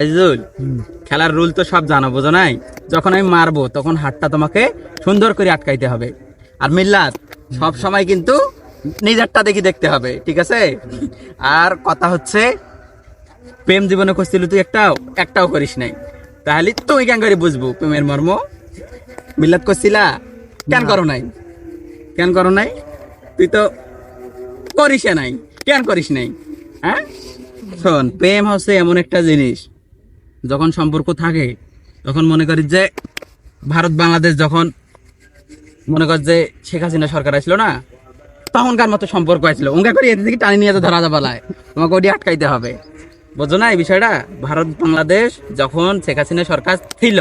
আজিজুল খেলার রুল তো সব জানো বোঝো নাই? যখন আমি মারবো তখন হাতটা তোমাকে সুন্দর করে আটকাইতে হবে। আর মিল্লাত সব সময় কিন্তু নিজেরটা দেখি দেখতে হবে ঠিক আছে? আর কথা হচ্ছে প্রেম জীবনে করছিল তুই একটাও একটাও করিস নাই। তাহলে তুই কেন করে বুঝব প্রেমের মর্ম? মিল্লাত করছিলা কেন করো নাই? কেন করো নাই? তুই তো করিস নাই কেন করিস নাই? হ্যাঁ? শোন প্রেম হচ্ছে এমন একটা জিনিস যখন সম্পর্ক থাকে, তখন মনে করি যে ভারত, বাংলাদেশ যখন মনে কর যে শেখ হাসিনা সরকার আসলো না, তখনকার মতো সম্পর্ক আসলো। ওঙ্কা করে এদিকে টানি নিয়ে তো ধরা যাবালায় তোমাকে ওটি আটকাইতে হবে। বুঝো না এই বিষয়টা? ভারত, বাংলাদেশ যখন শেখ হাসিনা সরকার ছিল,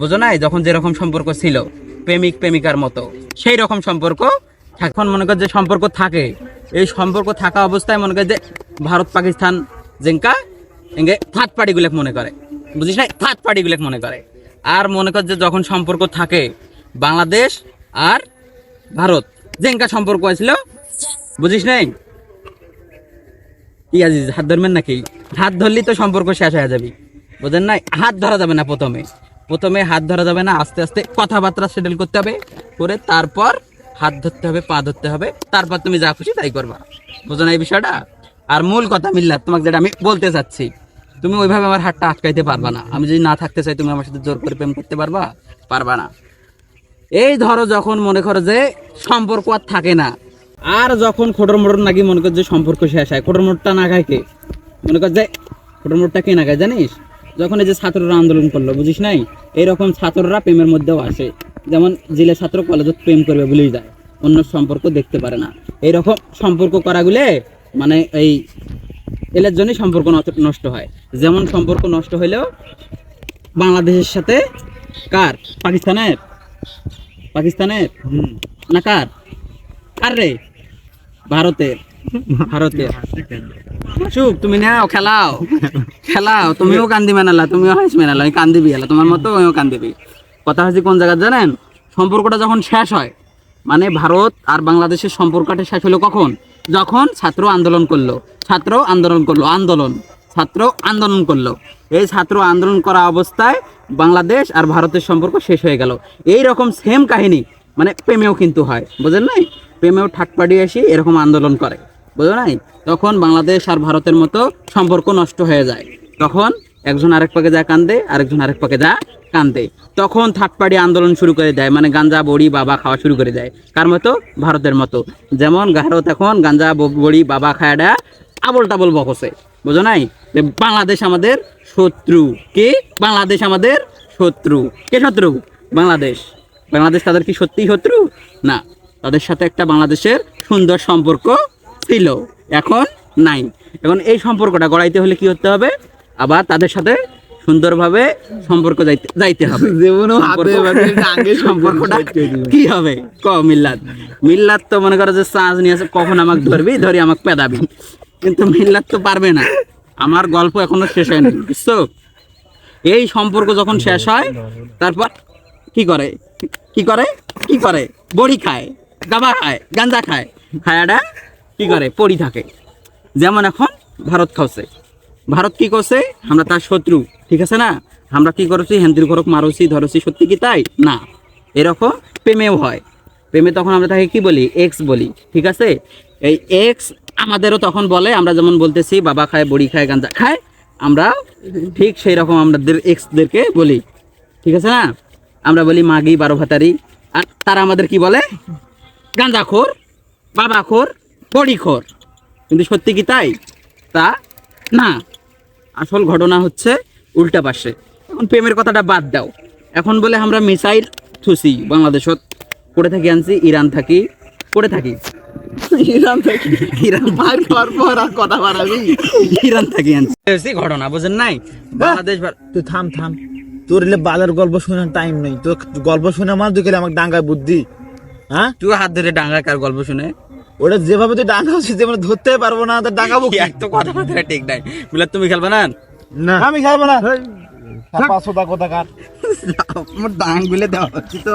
বুঝো না যখন যেরকম সম্পর্ক ছিল, প্রেমিক, প্রেমিকার মতো, সেই রকম সম্পর্ক এখন মনে কর যে সম্পর্ক থাকে। এই সম্পর্ক থাকা অবস্থায় মনে কর যে ভারত, পাকিস্তান জেঙ্কা এঙ্গে থার্ড পার্টি গুলেক মনে করে। বুঝিস না থার্ড পার্টি গুলেক মনে করে। আর মনে কর যে যখন সম্পর্ক থাকে বাংলাদেশ আর ভারত জেঙ্কা সম্পর্ক আছিল, বুঝিস নাই? কি আজিজ, হাত ধরবেন নাকি? হাত ধরলেই তো সম্পর্ক শেষ হয়ে যাবে। বুঝেন না হাত ধরা যাবে না প্রথমে। প্রথমে হাত ধরা যাবে না, আস্তে আস্তে কথাবার্তা সেটেল করতে হবে, করে তারপর হাত ধরতে হবে, পা ধরতে হবে, তারপর তুমি যা খুশি তাই করবা। বুঝো না এই বিষয়টা? আর মূল কথা মিল্লাত, তোমাকে যেটা আমি বলতে চাচ্ছি তুমি ওইভাবে আমার হাতটা আটকাইতে পারবা না। আমি যদি না থাকতে চাই, তুমি আমার সাথে জোর করে প্রেম করতে পারবা? পারবা না। এই ধরো যখন মনে করো যে সম্পর্ক আর থাকে না, আর যখন খোটর মোটর নাকি মনে কর যে সম্পর্ক শেষ হয়, খোটর মোটরটা না খায় কে? মনে কর যে খোটর মোটরটা কে না খায় জানিস? যখন এই যে ছাত্ররা আন্দোলন করল, বুঝিস নাই? এইরকম ছাত্ররা প্রেমের মধ্যেও আসে। যেমন জেলে ছাত্র কলেজত প্রেম করবে বলেই যায়, অন্য সম্পর্ক দেখতে পারে না। এইরকম সম্পর্ক করাগুলে মানে এই এলের জন্যই সম্পর্ক নষ্ট- হয়। যেমন সম্পর্ক নষ্ট হইলেও বাংলাদেশের সাথে কার? পাকিস্তানের? পাকিস্তানের? না কার? কার রে? ভারতের। ভারতের। সুখ তুমি নাও, খেলাও। খেলাও, তুমিও কান্দি মেনালা, তুমিও হাসি মেনালা, আমি কান্দিবি এলা তোমার মতো আমিও কান্দিবি কথা হচ্ছে কোন জায়গা জানেন? সম্পর্কটা যখন শেষ হয় মানে ভারত আর বাংলাদেশের সম্পর্কটা শেষ হলো কখন? যখন ছাত্র আন্দোলন করল, ছাত্র আন্দোলন করল, আন্দোলন, ছাত্র আন্দোলন করল। এই ছাত্র আন্দোলন করা অবস্থায় বাংলাদেশ আর ভারতের সম্পর্ক শেষ হয়ে গেল। এই রকম সেম কাহিনী মানে প্রেমেও কিন্তু হয়, বুঝেন নাই? প্রেমেও ঠাটপাড়ি এসে এরকম আন্দোলন করে বুঝো নাই? তখন বাংলাদেশ আর ভারতের মতো সম্পর্ক নষ্ট হয়ে যায়। তখন একজন আরেক পাকে যা কান্দে, আরেকজন আরেক পাকে যা কান্দে। তখন থার্ড পার্টি আন্দোলন শুরু করে দেয় মানে গাঞ্জা, বড়ি, বাবা খাওয়া শুরু করে দেয়। কার মতো? ভারতের মতো। যেমন ভারত এখন গাঞ্জা বড়ি, বাবা খায়াটা আবল টাবল বকসে বুঝো নাই? যে বাংলাদেশ আমাদের শত্রু। কে? বাংলাদেশ আমাদের শত্রু। কে শত্রু? বাংলাদেশ। বাংলাদেশ তাদের কি সত্যিই শত্রু? না। তাদের সাথে একটা বাংলাদেশের সুন্দর সম্পর্ক ছিল। এখন নাই। এখন এই সম্পর্কটা গড়াইতে হলে কি করতে হবে? আবার তাদের সাথে সুন্দরভাবে সম্পর্ক যাইতে যাইতে হবে। সম্পর্ক- সম্পর্কটা। কি হবে? ক মিল্লাত? মিল্লাত তো মনে করো যে চাঁচ নিয়ে আসে কখন আমাকে ধরবি? ধরি আমাকে পেদাবি। কিন্তু মিল্লাত তো পারবে না। আমার গল্প এখনও শেষ হয়নি বুঝছ? এই সম্পর্ক যখন শেষ হয় তারপর কি করে? কি করে? কি করে? বড়ি খায় গাবা খায় গাঞ্জা খায়। খায়াটা কি করে? পড়ি থাকে। যেমন এখন ভারত খাওছে। ভারত কি করছে? আমরা তার শত্রু, ঠিক আছে না? আমরা কি করেছি? হেন্দির ঘরক মারছি, ধরছি, সত্যি কি তাই? না। এরকম প্রেমেও হয়। প্রেমে তখন আমরা তাকে কি বলি? এক্স বলি, ঠিক আছে? এই এক্স আমাদেরও তখন বলে, আমরা যেমন বলতেছি, বাবা খায়, বড়ি খায় গাঞ্জা খায়, আমরা ঠিক সেই রকম আমাদের এক্সদেরকে বলি, ঠিক আছে না? আমরা বলি মাগি, বারো ভাতারি। আর তারা আমাদের কি বলে? গাঁজাখোর বাবাখোর বড়িখোর কিন্তু সত্যি কি তাই? তা না। আসল ঘটনা হচ্ছে উল্টা পাশে। এখন প্রেমের কথাটা বাদ দাও। এখন বলে আমরা মিসাইল থুসি বাংলাদেশত করে থাকি আনছি ইরান থাকি করে থাকি। ইরান থেকে। ইরান ভাগ পর পর আর কথা বাড়াবি। ইরান থাকি আনছি। ঘটনা বুঝেন নাই? বাংলাদেশ তুই থাম থাম। তোর এলে বাজার গল্প শোনার টাইম নেই। তোর গল্প শুনে আমার তুই গেলে আমাকে ডাঙ্গায় বুদ্ধি হ্যাঁ? তুই হাত ধরে ডাঙ্গা কার গল্প শুনে? ওটা যেভাবে তুই ডাঙ্গা হচ্ছে যেভাবে ধরতে পারব না তো ডাঙ্গাবো কি? এক তো কথা কথা ঠিক নাই। বলে তুমি খেলবে না? না। আমি খেলব না। পাঁচশো টাকা কথা কাট আমার গুলে দেওয়া হচ্ছে তো।